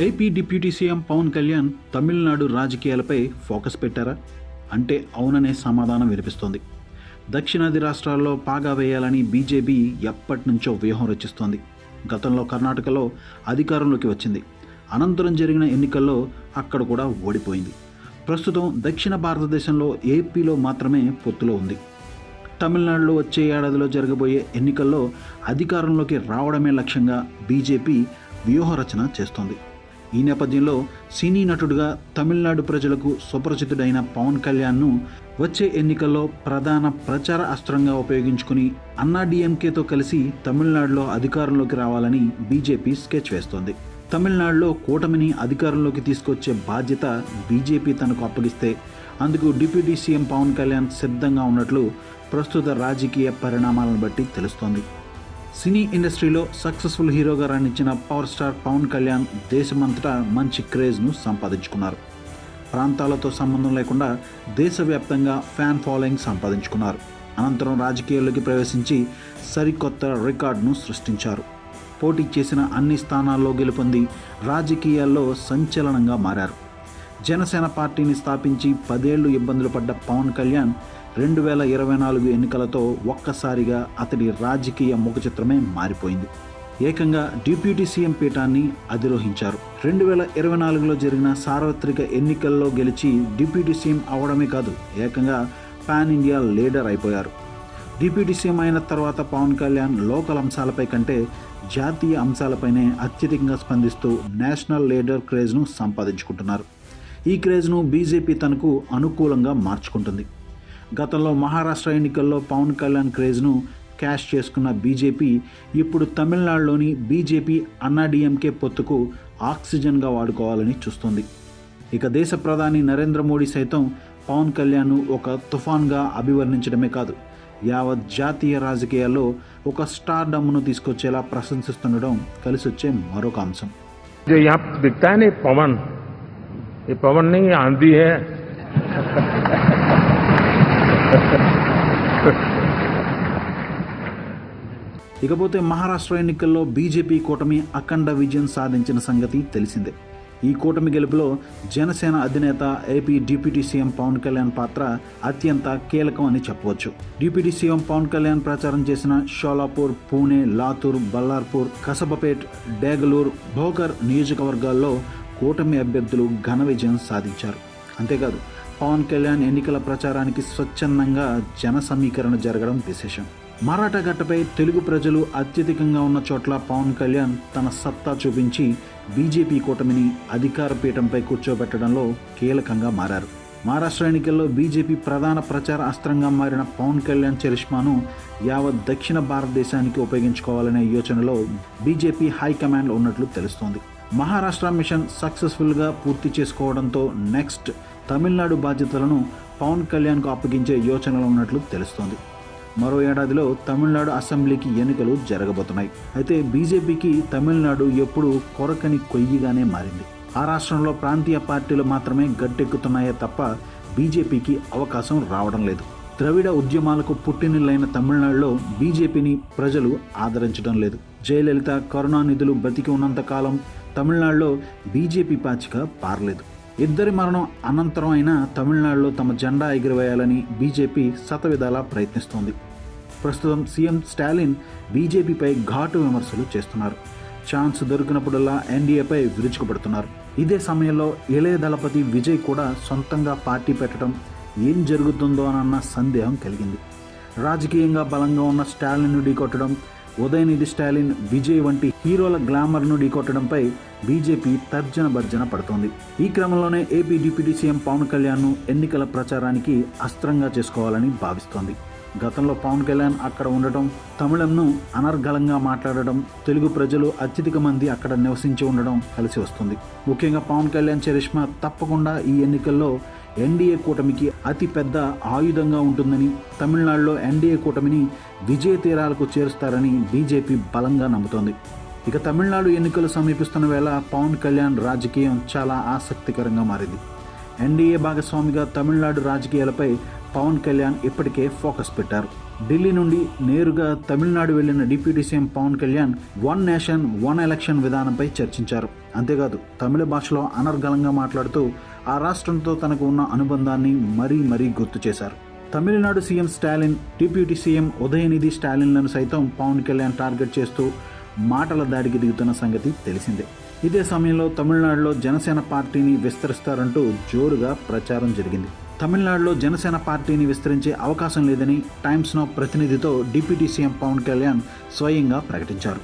AP deputy CM Pawan Kalyan Tamil Nadu రాజకీయాలపై focus పెట్టారా? అంటే అవుననే సమాధానం వినిపిస్తోంది. దక్షిణాది రాష్ట్రాల్లో పాగా వేయాలని బీజేపీ ఎప్పటి నుంచో వ్యూహం రచిస్తోంది. గతంలో కర్ణాటకలో అధికారంలోకి వచ్చింది. అనంతరం జరిగిన ఎన్నికల్లో అక్కడ కూడా ఓడిపోయింది. ప్రస్తుతం దక్షిణ భారతదేశంలో ఏపీలో మాత్రమే పొత్తులో ఉంది. తమిళనాడులో వచ్చే ఏడాదిలో జరగబోయే ఎన్నికల్లో అధికారంలోకి రావడమే లక్ష్యంగా బీజేపీ వ్యూహరచన చేస్తోంది. ఈ నేపథ్యంలో సినీ నటుడుగా తమిళనాడు ప్రజలకు సుపరిచితుడైన పవన్ కళ్యాణ్ను వచ్చే ఎన్నికల్లో ప్రధాన ప్రచార అస్త్రంగా ఉపయోగించుకుని అన్నా డిఎంకేతో కలిసి తమిళనాడులో అధికారంలోకి రావాలని బీజేపీ స్కెచ్ వేస్తోంది. తమిళనాడులో కూటమిని అధికారంలోకి తీసుకొచ్చే బాధ్యత బీజేపీ తనకు అప్పగిస్తే అందుకు డిప్యూటీ సీఎం పవన్ కళ్యాణ్ సిద్ధంగా ఉన్నట్లు ప్రస్తుత రాజకీయ పరిణామాలను బట్టి తెలుస్తోంది. సినీ ఇండస్ట్రీలో సక్సెస్ఫుల్ హీరోగా రాణించిన పవర్ స్టార్ పవన్ కళ్యాణ్ దేశమంతటా మంచి క్రేజ్ను సంపాదించుకున్నారు. ప్రాంతాలతో సంబంధం లేకుండా దేశవ్యాప్తంగా ఫ్యాన్ ఫాలోయింగ్ సంపాదించుకున్నారు. అనంతరం రాజకీయాల్లోకి ప్రవేశించి సరికొత్త రికార్డును సృష్టించారు. పోటీ చేసిన అన్ని స్థానాల్లో గెలుపొంది రాజకీయాల్లో సంచలనంగా మారారు. జనసేన పార్టీని స్థాపించి పదేళ్ళు ఇబ్బందులు పడ్డ పవన్ కళ్యాణ్ రెండు వేల ఇరవై నాలుగు ఎన్నికలతో ఒక్కసారిగా అతడి రాజకీయ ముఖచిత్రమే మారిపోయింది. ఏకంగా డిప్యూటీ సీఎం పీఠాన్ని అధిరోహించారు. రెండు వేల ఇరవై నాలుగులో జరిగిన సార్వత్రిక ఎన్నికల్లో గెలిచి డిప్యూటీ సీఎం అవడమే కాదు ఏకంగా పాన్ ఇండియా లీడర్ అయిపోయారు. డిప్యూటీ సీఎం అయిన తర్వాత పవన్ కళ్యాణ్ లోకల్ అంశాలపై కంటే జాతీయ అంశాలపైనే అత్యధికంగా స్పందిస్తూ నేషనల్ లీడర్ క్రేజ్ను సంపాదించుకుంటున్నారు. ఈ క్రేజ్ను బీజేపీ తనకు అనుకూలంగా మార్చుకుంటుంది. గతంలో మహారాష్ట్ర ఎన్నికల్లో పవన్ కళ్యాణ్ క్రేజ్ను క్యాష్ చేసుకున్న బీజేపీ ఇప్పుడు తమిళనాడులోని బీజేపీ అన్నాడీఎంకే పొత్తుకు ఆక్సిజన్గా వాడుకోవాలని చూస్తోంది. ఇక దేశ ప్రధాని నరేంద్ర మోడీ సైతం పవన్ కళ్యాణ్ను ఒక తుఫాన్గా అభివర్ణించడమే కాదు యావత్ జాతీయ రాజకీయాల్లో ఒక స్టార్ డమ్ను తీసుకొచ్చేలా ప్రశంసిస్తుండడం కలిసొచ్చే మరొక అంశం. పవన్ ये पवन ये पवन नहीं ये आंधी है ఇకపోతే మహారాష్ట్ర ఎన్నికల్లో బీజేపీ కూటమి అఖండ విజయం సాధించిన సంగతి తెలిసిందే ఈ కూటమి గెలుపులో జనసేన అధినేత AP deputy CM Pawan Kalyan పాత్ర అత్యంత కీలకం అని చెప్పవచ్చు డిప్యూటీ సీఎం పవన్ కళ్యాణ్ ప్రచారం చేసిన షోలాపూర్ పూణే లాతూర్ బల్లార్పూర్ కసబపేట్ డేగలూర్ భోకర్ నియోజకవర్గాల్లో కూటమి అభ్యర్థులు ఘన విజయం సాధించారు. అంతేకాదు పవన్ కళ్యాణ్ ఎన్నికల ప్రచారానికి స్వచ్ఛందంగా జన సమీకరణ జరగడం విశేషం. మరాఠా గట్టపై తెలుగు ప్రజలు అత్యధికంగా ఉన్న చోట్ల పవన్ కళ్యాణ్ తన సత్తా చూపించి బీజేపీ కూటమిని అధికార పీఠంపై కూర్చోబెట్టడంలో కీలకంగా మారారు. మహారాష్ట్ర ఎన్నికల్లో బీజేపీ ప్రధాన ప్రచార అస్త్రంగా మారిన పవన్ కళ్యాణ్ చరిష్మాను యావత్ దక్షిణ భారతదేశానికి ఉపయోగించుకోవాలనే యోచనలో బీజేపీ హైకమాండ్ ఉన్నట్లు తెలుస్తోంది. మహారాష్ట్ర మిషన్ సక్సెస్ఫుల్గా పూర్తి చేసుకోవడంతో నెక్స్ట్ తమిళనాడు బాధ్యతలను పవన్ కళ్యాణ్కు అప్పగించే యోచనలో ఉన్నట్లు తెలుస్తోంది. మరో ఏడాదిలో తమిళనాడు అసెంబ్లీకి ఎన్నికలు జరగబోతున్నాయి. అయితే బీజేపీకి తమిళనాడు ఎప్పుడూ కొరకని కొయ్యిగానే మారింది. ఆ రాష్ట్రంలో ప్రాంతీయ పార్టీలు మాత్రమే గట్టెక్కుతున్నాయే తప్ప బీజేపీకి అవకాశం రావడం లేదు. ద్రవిడ ఉద్యమాలకు పుట్టినిల్లైన తమిళనాడులో బీజేపీని ప్రజలు ఆదరించడం లేదు. జయలలిత కరుణానిధులు బ్రతికి ఉన్నంత కాలం తమిళనాడులో బీజేపీ పాచిక పారలేదు. ఇద్దరి మరణం అనంతరం అయినా తమిళనాడులో తమ జెండా ఎగురవేయాలని బీజేపీ శతవిధాలా ప్రయత్నిస్తోంది. ప్రస్తుతం సీఎం స్టాలిన్ బీజేపీపై ఘాటు విమర్శలు చేస్తున్నారు. ఛాన్స్ దొరికినప్పుడల్లా ఎన్డీఏపై విరుచుకుపడుతున్నారు. ఇదే సమయంలో ఇళయ దళపతి విజయ్ కూడా సొంతంగా పార్టీ పెట్టడం ఏం జరుగుతుందో అన్న సందేహం కలిగింది. రాజకీయంగా బలంగా ఉన్న స్టాలిన్ను ఢీకొట్టడం ఉదయనిధి స్టాలిన్ విజయ్ వంటి హీరోల గ్లామర్ను ఢీకొట్టడంపై బీజేపీ తర్జన భర్జన పడుతోంది. ఈ క్రమంలోనే ఏపీ డిప్యూటీ సీఎం పవన్ కళ్యాణ్ను ఎన్నికల ప్రచారానికి అస్త్రంగా చేసుకోవాలని భావిస్తోంది. గతంలో పవన్ కళ్యాణ్ అక్కడ ఉండటం తమిళంను అనర్గళంగా మాట్లాడడం తెలుగు ప్రజలు అత్యధిక మంది అక్కడ నివసించి ఉండడం కలిసి వస్తుంది. ముఖ్యంగా పవన్ కళ్యాణ్ చరిష్మా తప్పకుండా ఈ ఎన్నికల్లో ఎన్డీఏ కూటమికి అతిపెద్ద ఆయుధంగా ఉంటుందని తమిళనాడులో ఎన్డీఏ కూటమిని విజయ తీరాలకు చేరుస్తారని బీజేపీ బలంగా నమ్ముతోంది. ఇక తమిళనాడు ఎన్నికలు సమీపిస్తున్న వేళ పవన్ కళ్యాణ్ రాజకీయం చాలా ఆసక్తికరంగా మారింది. ఎన్డీఏ భాగస్వామిగా తమిళనాడు రాజకీయాలపై పవన్ కళ్యాణ్ ఇప్పటికే ఫోకస్ పెట్టారు. ఢిల్లీ నుండి నేరుగా తమిళనాడు వెళ్ళిన deputy CM Pawan Kalyan one nation one election విధానంపై చర్చించారు. అంతేకాదు తమిళ భాషలో అనర్గళంగా మాట్లాడుతూ ఆ రాష్ట్రంతో తనకు ఉన్న అనుబంధాన్ని మరీ మరీ గుర్తు చేశారు. Tamil Nadu CM Stalin deputy CM Udhayanidhi స్టాలిన్లను సైతం పవన్ కళ్యాణ్ టార్గెట్ చేస్తూ మాటల దాడికి దిగుతున్న సంగతి తెలిసిందే. ఇదే సమయంలో తమిళనాడులో జనసేన పార్టీని విస్తరిస్తారంటూ జోరుగా ప్రచారం జరిగింది. తమిళనాడులో జనసేన పార్టీని విస్తరించే అవకాశం లేదని టైమ్స్ నో ప్రతినిధితో డిప్యూటీ సీఎం పవన్ కళ్యాణ్ స్వయంగా ప్రకటించారు.